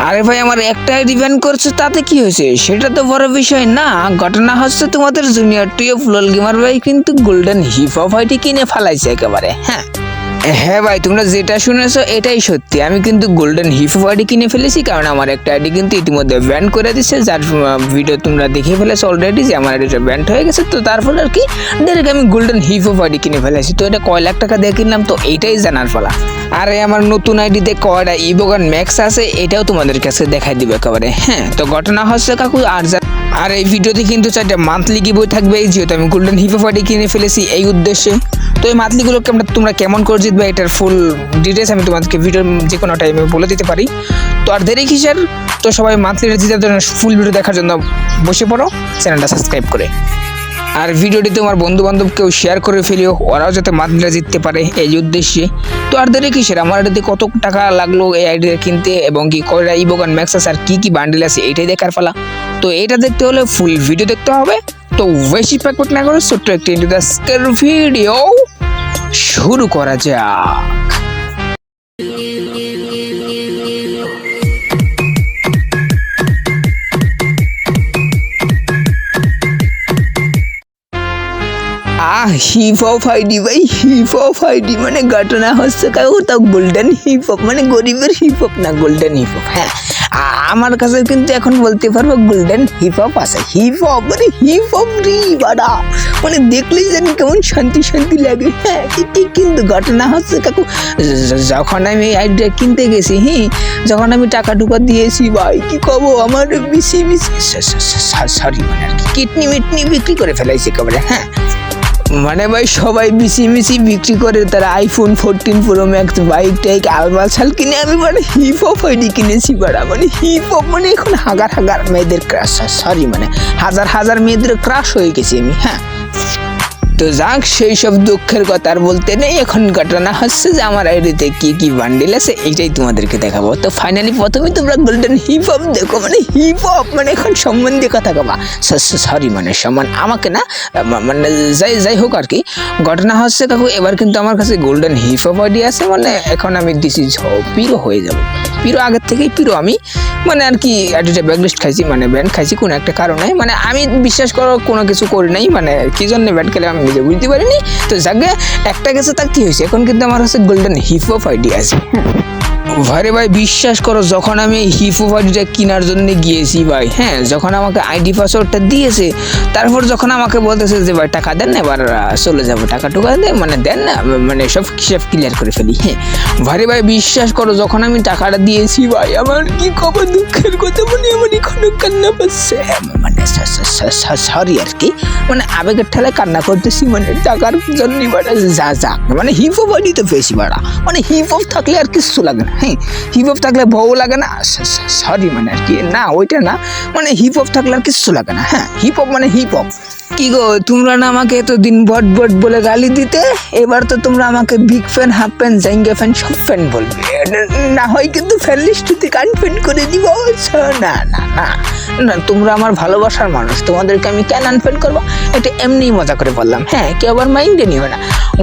আরে ভাই, আমার একটাই রিভেন করছে, তাতে কি হয়েছে? সেটা তো বড় বিষয় না। ঘটনা হচ্ছে তোমাদের junior two of lol gamer ভাই কিন্তু গোল্ডেন হিপ হপ হাইটি কিনে ফেলাইছে একেবারে হ্যাঁ? হ্যাঁ ভাই, তোমরা যেটা শুনেছো এটাই সত্যি। আমি কিন্তু গোল্ডেন হিপ আইডি কিনে ফেলেছি কারণ আমার একটা আইডি কিন্তু ইতিমধ্যে ব্যান করে দিচ্ছে যার ভিডিও তোমরা দেখে ফেলেছো অলরেডি যে আমার আইডিটা ব্যান্ড হয়ে গেছে। তো তার ফলে আর কি ডাইরেক্ট আমি গোল্ডেন হিপ আইডি কিনে ফেলেছি। তো এটা কয় লাখ টাকা দিয়ে কিনলাম, তো এইটাই জানার ফলা আরে, আমার নতুন আইডিতে কয়টা ইবোগান ম্যাক্স আছে, এটাও তোমাদের কাছে দেখাই দিবে একেবারে। হ্যাঁ তো ঘটনা হচ্ছে কাকু, আর যা আর এই ভিডিওতে কিন্তু চারটা মান্থলি গিবই থাকবে। যেহেতু আমি গোল্ডেন হিপ আইডি কিনে ফেলেছি এই উদ্দেশ্যে। তো এই মান্থলিগুলোকে আমরা তোমরা কেমন করে জিতবে এটার ফুল ডিটেলস আমি তোমাদেরকে ভিডিওর যে কোনো টাইমে বলে দিতে পারি। তো আর দেরি কিসের? তো সবাই মান্থলিটা জিতার জন্য ফুল ভিডিও দেখার জন্য বসে পড়ো চ্যানেলটা সাবস্ক্রাইব করে। আর ভিডিওটি তোমার বন্ধু বান্ধবকেও শেয়ার করে ফেলিও, ওরাও যাতে মান্থলিটা জিততে পারে এই উদ্দেশ্যে। তো আর দেরি কিসের? আমার আইডিতে কত টাকা লাগল এই আইডিটা কিনতে, এবং কি কয়টা ইবোগান ম্যাক্স আর কি কি বান্ডিল আছে, এটাই দেখার ফেলা তো এটা দেখতে হলে ফুল ভিডিও দেখতে হবে। তো বেশি প্যাকপেট না করে ছোট্ট একটি ইন্টু আজকের ভিডিও শুরু করা যাক। আহ হিপ হপ আইডি ভাই হিপ হপ আইডি মানে ঘটনা হচ্ছে কাউ তাও গোল্ডেন হিপ হপ মানে গরিবের হিপ হপ না গোল্ডেন হিপ হপ হ্যাঁ। আমার কাছে কিন্তু এখন বলতে পারব গোল্ডেন হিপ হপ আছে। হিপ হপ মানে হিপ হপ রি বাড়া। মানে দেখলেই জানি কেমন শান্তি শান্তি লাগে। হ্যাঁ কিন্তু ঘটনা হচ্ছে কাকু যখন আমি আইডিয়া কিনতে গেছি হ্যাঁ যখন আমি টাকা টুকা দিয়েছি, ভাই, কি কব? আমার বেশি বেশি সরি মানে আর কি, কিডনি মিটনি বিক্রি করে ফেলাইছি একেবারে হ্যাঁ। মানে ভাই, সবাই মিশি মিশি বিক্রি করে তারা iPhone fourteen pro max bike টাইক আলমাল ছাল কিনে আমি মানে হিপ হপ আইডি কিনেছি বাড়া। মানে হিপ হপ মানে এখন হাজার হাজার মেয়েদের ক্রাশ সরি মানে হাজার হাজার মেয়েদের ক্রাশ হয়ে গেছি আমি হ্যাঁ। তো যাক, সেই সব দুঃখের কথা আর বলতে নেই। এখন ঘটনা হচ্ছে যে আমার আইডিতে কি কি বান্ডিল আছে, এইটাই তোমাদেরকে দেখাবো। তো ফাইনালি প্রথমে তোমরা গোল্ডেন হিপ হপ দেখো মানে হিপ হপ মানে এখন সম্বন্ধে কথা কবা। সরি মানে সমান আমাকে না মানে যাই যাই হোক আর কি। ঘটনা হচ্ছে কাকু, এবার কিন্তু আমার কাছে গোল্ডেন হিপ হপ আইডি আছে মানে এখন আমি দিছি পিরো হয়ে যাব। পিরো আগের থেকেই পিরো আমি মানে আর কি আইডিটা ব্যাকলিস্ট খাইছি মানে ব্যান্ড খাইছি কোনো একটা কারণে। মানে আমি বিশ্বাস করো কোনো কিছু করি নাই মানে কি জন্য ব্যান্ড খেলে আমি নিজে বুঝতে পারিনি। তো যাকে একটা গেছে তার কি হয়েছে? এখন কিন্তু আমার হচ্ছে গোল্ডেন হপ আইডি আছে। ভাইরে ভাই, বিশ্বাস করো, যখন আমি হিপ কেনার জন্য গিয়েছি ভাই হ্যাঁ যখন আমাকে আইডি পাসওয়ার্ডটা দিয়েছে, তারপর যখন আমাকে বলতেছে যে ভাই, টাকা দেন না, এবার চলে যাব, টাকা টুকা দেন মানে দেন না মানে সব হিসাব ক্লিয়ার করে ফেলি হ্যাঁ। ভাইরে ভাই, বিশ্বাস করো, যখন আমি টাকাটা দিয়েছি ভাই, আমার কি কবে দুঃখের কথা মনে আমার এখনও কান্না পাচ্ছে। মানে সরি আর কি মানে আবেগের ঠেলায় কান্না করতেছি মানে টাকার জন্য বাড়া যা যা মানে হিপ হপ তো বেশি ভাড়া মানে হপ থাকলে আর কিছু লাগে না। হ্যাঁ হিপ হপ থাকলে বউ লাগে না সরি মানে আর কি, না, ওইটা না মানে হিপ হপ থাকলে আর কিচ্ছু লাগে না হ্যাঁ হিপ হপ মানে হিপ হপ কি গো, তোমরা না আমাকে এতদিন বট বট বলে গালি দিতে? এবার তো তোমরা আমাকে বিগ ফ্যান হাফ ফ্যান জাইঙ্গা ফ্যান সব ফ্যান বলবে। না হয় কিন্তু ফ্যান লিস্ট করে দিব না না না। না, তোমরা আমার ভালোবাসার মানুষ, তোমাদেরকে আমি কেন আনফ্রেন্ড করব? এটা এমনিই মজা করে বললাম। হ্যাঁ কেউ আবার মাইন্ডে নিও না।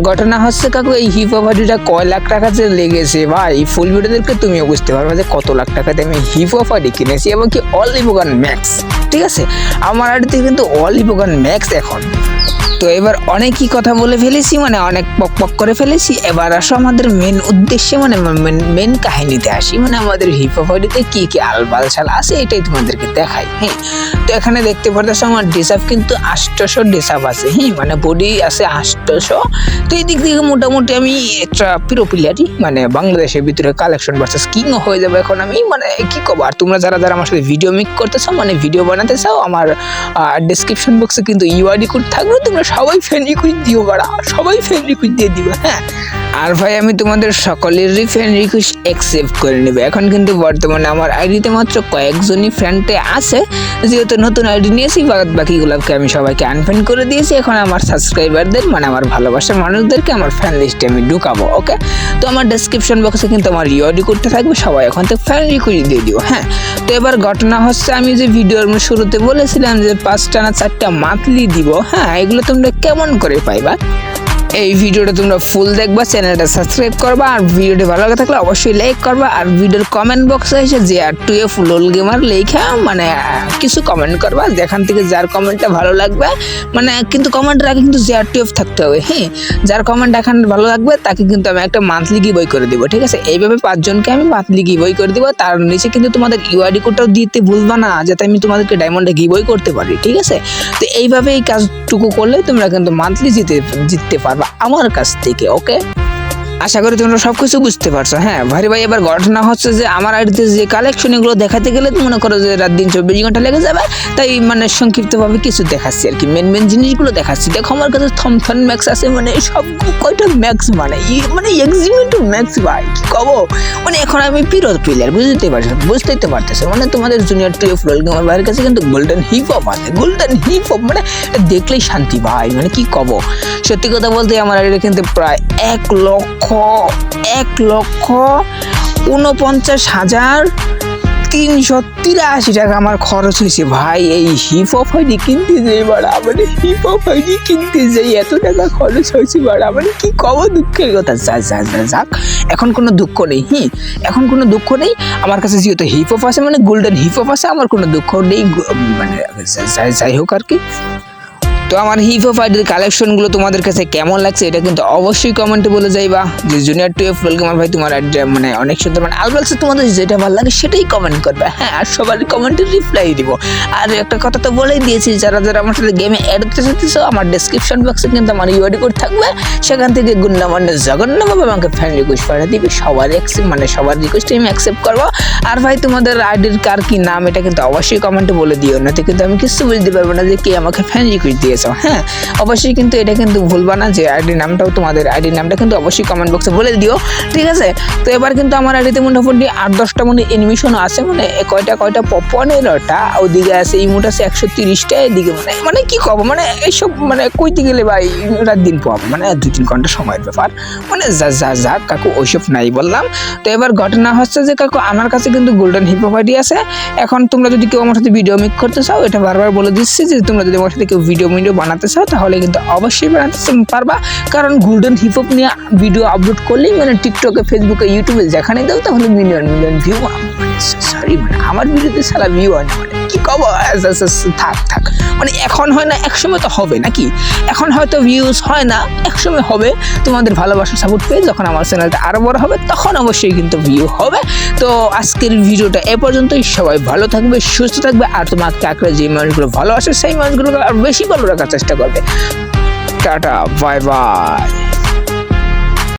ঘটনা হচ্ছে কাকু, এই হিপ হপ কয় লাখ টাকা যে লেগেছে, ভাই ফুল ভিডিওদেরকে তুমিও বুঝতে পারবে যে কত লাখ টাকাতে আমি হিপ হপ কিনেছি এবং কি অল ইবোগান ম্যাক্স ঠিক আছে? আমার আইডিতে কিন্তু অল ইবোগান ম্যাক্স এখন। তো এবার অনেকই কথা বলে ফেলেছি মানে অনেক পক পক করে ফেলেছি। এবার আসো আমাদের মেন উদ্দেশ্যে মানে মেন কাহিনীতে আসি। মানে আমাদের হিপ কি কি আলবাল ছাল আছে, এটাই তোমাদেরকে দেখাই হ্যাঁ। তো এখানে দেখতে পারতেছো আমার ডিসাপ কিন্তু আষ্টশো ডিসাপ আছে হ্যাঁ। মানে বডি আছে আষ্টশো। তো এই দিক থেকে মোটামুটি আমি একটা প্রিয় মানে বাংলাদেশের ভিতরে কালেকশন ভার্সেস কিংও হয়ে যাবে এখন আমি। মানে কি কব, আর তোমরা যারা যারা আমার সাথে ভিডিও মেক করতেছো মানে ভিডিও বানাতে চাও, আমার ডিসক্রিপশন বক্সে কিন্তু ইউআইডি কোড থাকবে, তোমরা সবাই ফ্রেন্ড রিকোয়েস্ট দিও বাড়া সবাই ফ্রেন্ড রিকোয়েস্ট দিয়ে দিও হ্যাঁ। আর ভাই, আমি তোমাদের সকলেরই ফ্রেন্ড রিকোয়েস্ট অ্যাকসেপ্ট করে নেবে। এখন কিন্তু বর্তমানে আমার আইডিতে মাত্র কয়েকজনই ফ্রেন্ডে আছে। যেহেতু নতুন আইডি নিয়েছি, বাদ বাকিগুলোকে আমি সবাইকে আনফ্রেন্ড করে দিয়েছি। এখন আমার সাবস্ক্রাইবারদের মানে আমার ভালোবাসার মানুষদেরকে আমার ফ্যান লিস্টে আমি ঢুকাবো ওকে তো আমার ডেসক্রিপশন বক্সে কিন্তু আমার ইউআইডি করতে থাকবে, সবাই এখন তো ফ্যান রিকোয়েস্ট দিয়ে দিও হ্যাঁ? তো এবার ঘটনা হচ্ছে, আমি যে ভিডিওর শুরুতে বলেছিলাম যে পাঁচটা না চারটা মান্থলি দিব হ্যাঁ? এগুলো তোমরা কেমন করে পাইবা? এই ভিডিওটা তোমরা ফুল দেখবা চ্যানেলটা সাবস্ক্রাইব করবা, আর ভিডিওটি ভালো লাগে থাকলে অবশ্যই লাইক করবা, আর ভিডিওর কমেন্ট বক্সে এসে যে R two F lol gamer লেখা মানে কিছু কমেন্ট করবা, যেখান থেকে যার কমেন্টটা ভালো লাগবে মানে কিন্তু কমেন্টের আগে কিন্তু যে আর টু এফ থাকতে হবে হ্যাঁ? যার কমেন্ট এখন ভালো লাগবে, তাকে কিন্তু আমি একটা মান্থলি কি বই করে দেবো, ঠিক আছে? এইভাবে পাঁচজনকে আমি মান্থলি কি বই করে দেবো, তার নিচে কিন্তু তোমাদের ইউআইডি কোডটাও দিতে ভুলবা না, যাতে আমি তোমাদেরকে ডায়মন্ডে কি বই করতে পারি, ঠিক আছে? তো এইভাবে এই কাজটুকু করলে তোমরা কিন্তু মান্থলি জিতে, জিততে পারবা আমার কাছ থেকে ওকে আশা করি তোমরা সব কিছু বুঝতে পারছ। হ্যাঁ ভারি ভাই, এবার ঘটনা হচ্ছে যে আমার আইডিতে যে কালেকশন এগুলো দেখাতে গেলে মনে করো যে রাত দিন চব্বিশ ঘণ্টা লেগে যাবে, তাই মানে সংক্ষিপ্তভাবে কিছু দেখাচ্ছি আর কি। মেন মেন জিনিসগুলো দেখাচ্ছি। দেখো আমার কাছে থমথন ম্যাক্স আছে মানে সব কয়টা ম্যাক্স মানে? মানে এক্সিমেন্টু ম্যাক্স ভাই, কি কব? মানে এখন আমি পিরো প্লেয়ার বুঝতে পারছ, বুঝতেই তো পারতেছো। মানে তোমাদের জুনিয়র টু ফ্লোর আমার ভাইয়ের কাছে কিন্তু গোল্ডেন হিপ হপ আছে গোল্ডেন হিপ হপ মানে দেখলেই শান্তি ভাই মানে কি কব? সত্যি কথা বলতে আমার আইডিতে কিন্তু প্রায় এক লক্ষ এক লক্ষ উনপঞ্চাশ হাজার তিনশো তিরাশি টাকা আমার খরচ হয়েছে। ভাই, এই হিপ হপ আইডি কিনতে যাই বাড়া। মানে হিপ হপ আইডি কিনতে যাই। এত টাকা খরচ হয়েছে বাড়া। মানে কি কব দুঃখের কথা? যা যা যা, যাক, এখন কোনো দুঃখ নেই, হুম? এখন কোনো দুঃখ নেই। আমার কাছে যেহেতু হিপ হপ আছে মানে গোল্ডেন হিপ হপ আছে, আমার কোনো দুঃখ নেই। মানে যাই হোক আর কি। তো আমার হিপ হপ আইডির কালেকশনগুলো তোমাদের কাছে কেমন লাগছে এটা কিন্তু অবশ্যই কমেন্টে বলে যাইবা। যে জুনিয়র টুয়েলভ ওয়েলকাম ভাই তোমার মানে অনেক সুন্দর মানে আলবালসে তোমাদের যেটা ভালো লাগে সেটাই কমেন্ট করবে। হ্যাঁ আর সবার কমেন্টে রিপ্লাই দিব। আর একটা কথা তো বলেই দিয়েছি, যারা যারা আমার সাথে গেমে অ্যাড করতে চাইতেছো, আমার ডেসক্রিপশন বক্সে কিন্তু আমার ইউআইডি কোড থাকবে। সেখান থেকে গুন্ডা মানে জঘন্যভাবে আমাকে ফ্রেন্ড রিকোয়েস্ট পাঠিয়ে দিবে। সবার অ্যাকসেপ্ট মানে সবার রিকোয়েস্ট আমি অ্যাকসেপ্ট করব। আর ভাই তোমাদের আইডির কার কি নাম, এটা কিন্তু অবশ্যই কমেন্টে বলে দিও না কিন্তু আমি কিছু বুঝতে পারব না যে কে আমাকে ফ্যান রিকোয়েস্ট দিয়েছ হ্যাঁ অবশ্যই কিন্তু এটা কিন্তু ভুলবা না যে আইডি নামটাও তোমাদের আইডি নামটা কিন্তু অবশ্যই কমেন্ট বক্সে বলে দিও, ঠিক আছে? তো এবার কিন্তু আমার আইডিতে মোটামুটি আট দশটা মানে এনিমেশন আছে মানে কয়টা কয়টা পনেরোটা ওদিকে আছে ইমোট আছে একশো তিরিশটা, এদিকে মানে মানে কি কব মানে এইসব মানে কইতে গেলে ভাই রাত দিন পাবো মানে দুই তিন ঘণ্টা সময়ের ব্যাপার মানে যা যা যা, কাকু ওইসব নাই বললাম। তো এবার ঘটনা হচ্ছে যে কাকু আমার কাছে কিন্তু গোল্ডেন হিপোপাইডি আছে, এখন তোমরা যদি কেউ আমার সাথে ভিডিও মেক করতে চাও, এটা বারবার বলে দিচ্ছি যে তোমরা যদি আমার সাথে কেউ ভিডিও ভিডিও বানাতে চাও, তাহলে কিন্তু অবশ্যই বানাতে পারবা। কারণ গোল্ডেন হিপহপ নিয়ে ভিডিও আপলোড করলেই মানে টিকটকে ফেসবুকে ইউটিউবে যেখানে দাও তাহলে মিলিয়ন মিলিয়ন ভিউ সরি মানে আমার ভিডিওতে সারা ভিউ হয় না। মানে থাক থাক। মানে এখন হয় না, একসময় তো হবে নাকি? এখন হয়তো ভিউজ হয় না, একসময় হবে। তোমাদের ভালোবাসা সাপোর্ট পেয়ে যখন আমার চ্যানেলটা আরও বড় হবে, তখন অবশ্যই কিন্তু ভিউ হবে। তো আজকের ভিডিওটা এ পর্যন্তই। সবাই ভালো থাকবে, সুস্থ থাকবে। আর তোমাকে আঁকড়ে যে মানুষগুলো ভালো আসে সেই মানুষগুলোকে আর বেশি ভালো রাখার চেষ্টা করবে। Tata bye bye.